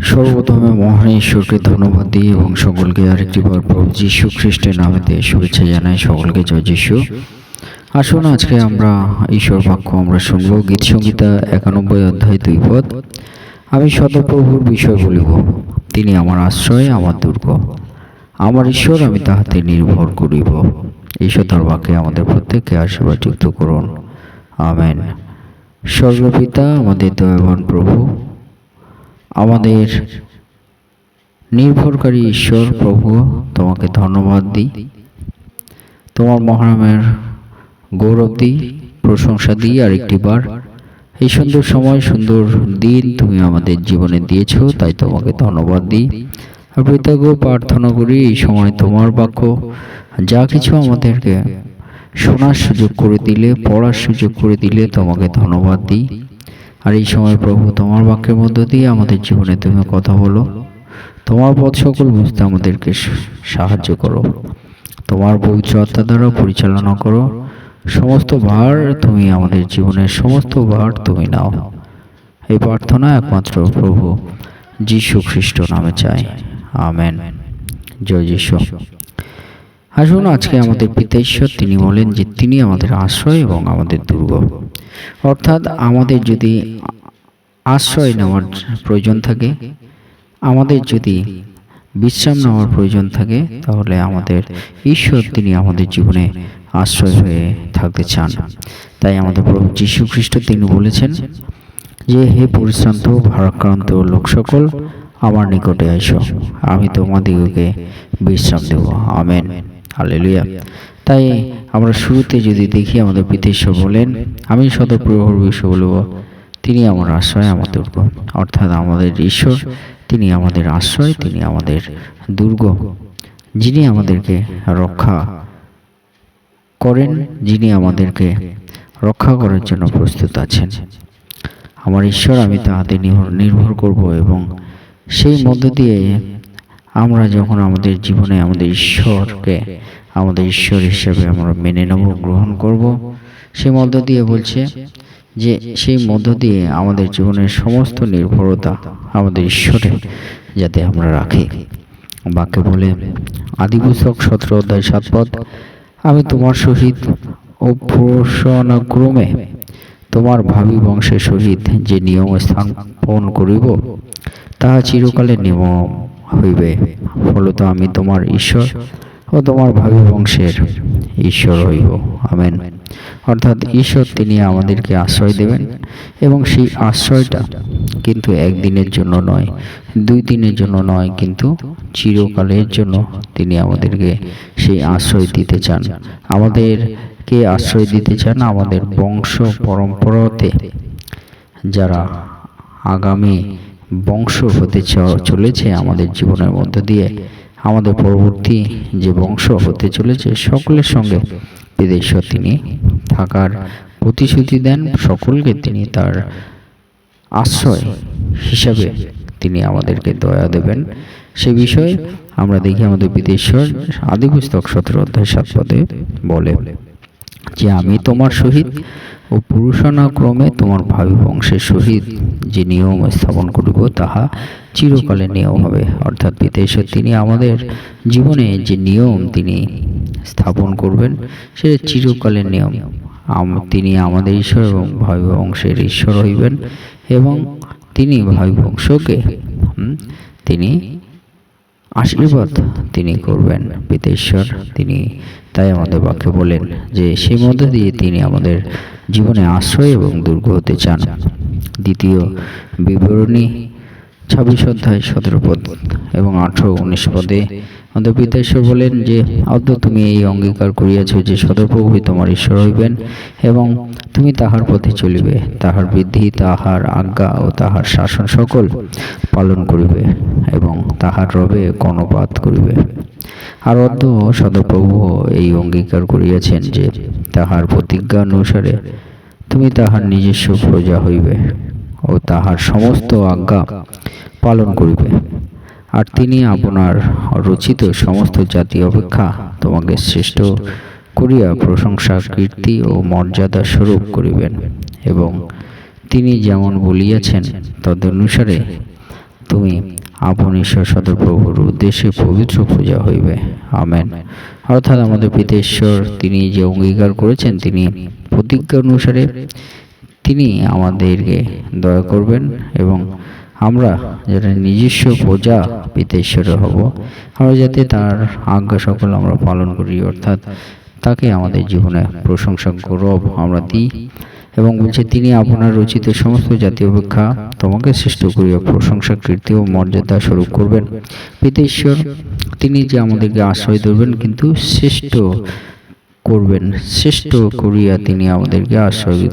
সর্বপ্রথমে মহান ঈশ্বরকে ধন্যবাদ দিই এবং সকলকে আরেকটি বার প্রভু যীশু খ্রিস্টের নামেতে শুভেচ্ছা জানাই। সকলকে জয় যীশু। আসুন আজকে আমরা ঈশ্বর বাক্য আমরা শুনব। গীত সংহিতা একানব্বই অধ্যায় দুই পদ। আমি সদপ্রভুর বিষয় বলিব, তিনি আমার আশ্রয়, আমার দুর্গ। আমার ঈশ্বর, আমি তাহাতে নির্ভর করিব। ঈশ্বর বাক্যে আমাদের প্রত্যেককে আশীর্বাদ যুক্ত করুন। আমেন। স্বর্গপিতা আমাদের দয়াবান প্রভু আমাদের নির্ভরকারী ঈশ্বর প্রভু, তোমাকে ধন্যবাদ দিই। তোমার মহানামের গৌরব দিই, প্রশংসা দিই আর একটি বার এই সুন্দর সময়, সুন্দর দিন তুমি আমাদের জীবনে দিয়েছ, তাই তোমাকে ধন্যবাদ দিই। আর কৃতজ্ঞ প্রার্থনা করি এই সময় তোমার বাক্য, যা কিছু আমাদেরকে শোনার সুযোগ করে দিলে, পড়ার সুযোগ করে দিলে তোমাকে ধন্যবাদ দিই। আর এই সময় প্রভু তোমার বাক্যের মধ্য দিয়ে আমাদের জীবনে তুমি কথা বলো। তোমার পথ সকল বুঝতে আমাদেরকে সাহায্য করো। তোমার পবিত্র আত্মা দ্বারা পরিচালনা করো। সমস্ত ভার তুমি আমাদের জীবনের সমস্ত ভার তুমি নাও। এই প্রার্থনা একমাত্র প্রভু যীশু খ্রিস্ট নামে চাই। আমেন। জয় যীশু। আসুন আজকে আমাদের পিতা ঈশ্বর তিনি বলেন যে তিনি আমাদের আশ্রয় এবং আমাদের দুর্গ অর্থাৎ আমাদের যদি আশ্রয় নেওয়ার প্রয়োজন থাকে, আমাদের যদি বিশ্রাম নেওয়ার প্রয়োজন থাকে, তাহলে আমাদের ঈশ্বর তিনি আমাদের জীবনে আশ্রয় হয়ে থাকতে চান। তাই আমাদের প্রভু যীশু খ্রিস্ট তিনি বলেছেন যে, হে পরিশ্রান্ত, ভারাক্রান্ত লোক সকল, আমার নিকটে এসো আমি তোমাদিগকে বিশ্রাম দেব। আমেন। হালেলুয়া তাই আমরা শুরুতে যদি দেখি আমাদের পিতেশ্বর বলেন আমি সদপ্রভুর বিষয় বলব তিনি আমার আশ্রয় আমার দুর্গ। অর্থাৎ আমাদের ঈশ্বর তিনি আমাদের আশ্রয় তিনি আমাদের দুর্গ। যিনি আমাদেরকে রক্ষা করেন যিনি আমাদেরকে রক্ষা করার জন্য প্রস্তুত আছেন। আমার ঈশ্বর আমি তাহাতে নির্ভর করব এবং সেই মধ্য দিয়ে আমরা যখন আমাদের জীবনে আমাদের ঈশ্বরকে, আমাদের ঈশ্বর হিসেবে আমরা মেনে নেব, গ্রহণ করব, সেই মধ্য দিয়ে বলছে যে সেই মধ্য দিয়ে আমাদের জীবনের সমস্ত নির্ভরতা আমাদের ঈশ্বরে যাতে আমরা রাখি। বাক্যে বলে, আদিপুস্তক সতেরো অধ্যায় সাত পদ, আমি তোমার সহিত অভ্যসনাক্রমে তোমার ভাবি বংশের সহিত যে নিয়ম স্থাপন করিব, তাহা চিরকালে নিয়ম। হইবে। ফলত আমি তোমার ঈশ্বর ও তোমার ভাবি বংশের ঈশ্বর হইব। আমেন। অর্থাৎ ঈশ্বর তিনি আমাদেরকে আশ্রয় দেবেন এবং সেই আশ্রয়টা কিন্তু একদিনের জন্য নয়, দুই দিনের জন্য নয়, কিন্তু চিরকালের জন্য তিনি আমাদেরকে সেই আশ্রয় দিতে চান। আমাদেরকে আশ্রয় দিতে চান আমাদের বংশ পরম্পরাতে। যারা আগামী বংশ হতে চলেছে আমাদের জীবনের মধ্য দিয়ে। আমাদের পরবর্তী যে বংশ হতে চলেছে, সকলের সঙ্গে বিদেশ্বর তিনি থাকার প্রতিশ্রুতি দেন, সকলকে তিনি তার আশ্রয় হিসাবে তিনি আমাদেরকে দয়া দেবেন। সে বিষয়ে আমরা দেখি আমাদের বিদেশ্বর আদিপুস্তক সতেরো অধ্যায় সাত পদে বলে যে, আমি তোমার সহিত ও পুরুষানুক্রমে তোমার ভাবি বংশের সহিত যে নিয়ম স্থাপন করিব, তাহা চিরকালে নিয়ম হবে। অর্থাৎ বিদেশে তিনি আমাদের জীবনে যে নিয়ম তিনি স্থাপন করবেন, সেটা চিরকালের নিয়ম। তিনি আমাদের ঈশ্বর এবং ভাবি বংশের ঈশ্বর হইবেন এবং তিনি ভাবি বংশকে তিনি আশীর্বাদ তিনি করবেন পিতেশ্বর তিনি তাই আমাদের বাক্যে বলেন যে সেই মধ্যে দিয়ে তিনি আমাদের জীবনে আশ্রয় এবং দুর্গ হতে চান। দ্বিতীয় বিবরণী ছাব্বিশ অধ্যায় সতেরো পদ এবং আঠারো উনিশ পদে আমাদের বলেন যে অদ্য তুমি এই অঙ্গীকার করিয়াছ যে সদপ্রভুই তোমার ঈশ্বর হইবেন এবং তুমি তাহার পথে চলিবে। তাহার বৃদ্ধি তাহার আজ্ঞা ও তাহার শাসন সকল পালন করিবে এবং তাহার রবে কর্ণপাত করিবে। আর অদ্য সদপ্রভু এই অঙ্গীকার করিয়াছেন যে, তাহার প্রতিজ্ঞা অনুসারে তুমি তাহার নিজস্ব প্রজা হইবে ও তাহার সমস্ত আজ্ঞা পালন করিবে। আর তিনি আপনার রচিত সমস্ত জাতি অপেক্ষা তোমাকে শ্রেষ্ঠ করিয়া প্রশংসা কীর্তি ও মর্যাদা স্বরূপ করিবেন। এবং তিনি যেমন বলিয়াছেন তদনুসারে তুমি আপন ঈশ্বর সদপ্রভুর উদ্দেশ্যে পবিত্র পূজা হইবে। আমেন। অর্থাৎ আমাদের পিতা ঈশ্বর তিনি যে অঙ্গীকার করেছেন তিনি প্রতিজ্ঞা অনুসারে তিনি আমাদেরকে দয়া করবেন এবং আমরা যারা নিজস্ব প্রজা পিতা ঈশ্বরের হব, আমরা যাতে তার আজ্ঞা সকল আমরা পালন করি, অর্থাৎ তাকে আমাদের জীবনে প্রশংসা, গৌরব আমরা দিই এবং বলছে, তিনি আপনার রচিত সমস্ত জাতি অপেক্ষা তোমাকে সৃষ্ট করিয়া প্রশংসা, কীর্তি ও মর্যাদা স্বরূপ করবেন। পিতা ঈশ্বর তিনি যে আমাদেরকে আশ্রয় দেবেন, কিন্তু শ্রেষ্ঠ করবেন, শ্রেষ্ঠ করিয়া তিনি আমাদেরকে আশ্রয়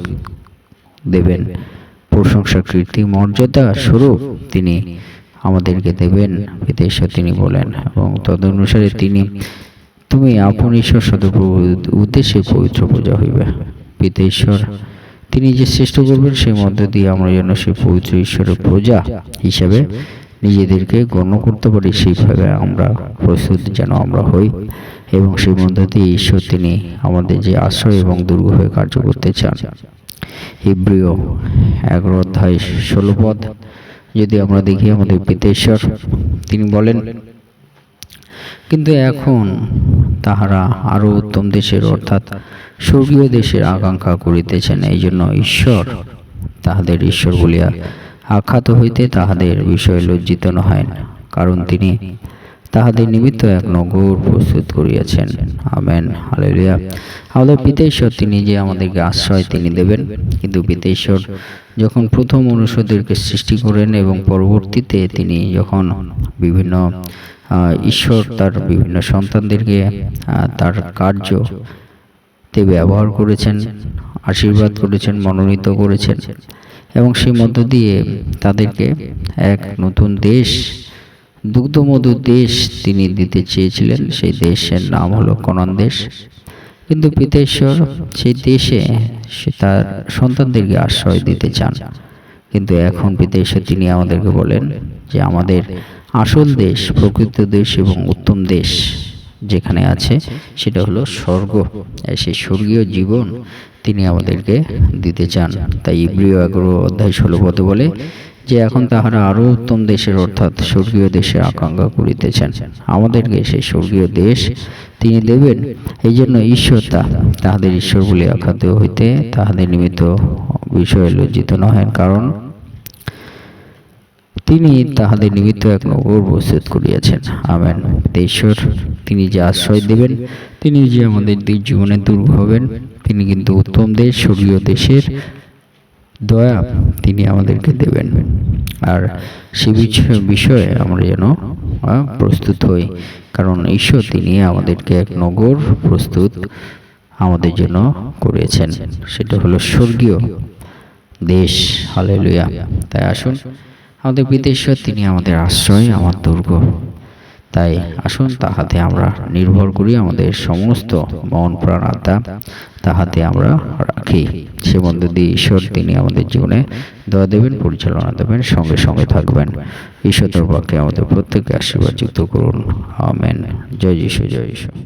দেবেন। প্রশংসা কীর্তি মর্যাদা স্বরূপ তিনি আমাদেরকে দেবেন ঈশ্বর তিনি বলেন এবং তদনুসারে তিনি তুমি আপন ঈশ্বর সদপ্রভু উদ্দেশ্যে পবিত্র পূজা হইবে। পিতা ঈশ্বর তিনি যে শ্রেষ্ঠ করবেন সেই মধ্য দিয়ে আমরা যেন সেই পবিত্র ঈশ্বরের প্রজা হিসাবে নিজেদেরকে গণ্য করতে পারি সেইভাবে আমরা প্রস্তুত যেন আমরা হই এবং সেই মধ্য দিয়ে ঈশ্বর তিনি আমাদের যে আশ্রয় এবং দুর্গ হয়ে কার্য করতে চান। হিব্রিয় এগারো অধ্যায় ষোলো পদ। যদি আমরা দেখি আমাদের পিতেশ্বর তিনি বলেন, কিন্তু এখন তাহারা আরও উত্তম দেশের, অর্থাৎ স্বর্গীয় দেশের আকাঙ্ক্ষা করিতেছেন। এই জন্য ঈশ্বর তাহাদের ঈশ্বর বলিয়া আখ্যাত হইতে তাহাদের বিষয়ে লজ্জিত নহেন। কারণ তিনি তাহাদের নিমিত্ত এক নগর প্রস্তুত করিয়াছেন। আমেন। হালেলুয়া। আমাদের পিতেশ্বর তিনি যে আমাদেরকে আশ্রয় তিনি দেবেন। কিন্তু পিতেশ্বর যখন প্রথম মনুষ্যদেরকে সৃষ্টি করেন এবং পরবর্তীতে তিনি যখন বিভিন্ন ঈশ্বর তার বিভিন্ন সন্তানদেরকে তার কার্য তে ব্যবহার করেছেন আশীর্বাদ করেছেন মনোনীত করেছেন। এবং সেই মধ্য দিয়ে তাদেরকে এক নতুন দেশ দুগ্ধমধুর দেশ তিনি দিতে চেয়েছিলেন, সেই দেশের নাম হলো কনন দেশ। কিন্তু পিতেশ্বর সেই দেশে সে তার সন্তানদেরকে আশ্রয় দিতে চান। কিন্তু এখন পিতেশ্বর তিনি আমাদেরকে বলেন যে, আমাদের আসল দেশ, প্রকৃত দেশ এবং উত্তম দেশ যেখানে আছে, সেটা হলো স্বর্গ। সেই স্বর্গীয় জীবন তিনি আমাদেরকে দিতে চান। তাই ইব্রিয় এগারো অধ্যায় ষোলো বলে যে এখন তাহারা আরও উত্তম দেশের অর্থাৎ স্বর্গীয় দেশের আকাঙ্ক্ষা করিতেছেন। আমাদেরকে সেই স্বর্গীয় দেশ তিনি দেবেন। এই জন্য ঈশ্বর তাহাদের ঈশ্বর বলে আখ্যাত হইতে তাহাদের নিমিত্ত বিষয়ে লজ্জিত নহেন, কারণ তিনি তাহাদের নিমিত্ত এক নগর প্রস্তুত করিয়াছেন। আমেন। ঈশ্বর, তিনি যে আশ্রয় দেবেন, তিনি যে আমাদের জীবনে দুর্গ হবেন, তিনি কিন্তু উত্তম দেশ, স্বর্গীয় দেশের দয়া তিনি আমাদেরকে দেবেন। আর সে বিষয়ে আমরা যেন প্রস্তুত হই। কারণ ঈশ্বর তিনি আমাদেরকে এক নগর প্রস্তুত আমাদের জন্য করেছেন। সেটা হলো স্বর্গীয় দেশ। হালেলুয়া তাই আসুন, আমাদের বিদেশ্বর তিনি আমাদের আশ্রয়, আমার দুর্গ। তাই আসুন তাহাতে আমরা নির্ভর করি আমাদের সমস্ত মন প্রাণ আত্মা তাহাতে আমরা রাখি। সে বন্ধু দিয়ে ঈশ্বর, তিনি আমাদের জীবনে দয়া দেবেন, পরিচালনা দেবেন, সঙ্গে সঙ্গে থাকবেন। ঈশ্বর পক্ষে আমাদের প্রত্যেককে আশীর্বাদ যুক্ত করুন। আমেন। জয় যিশু জয় যিশু।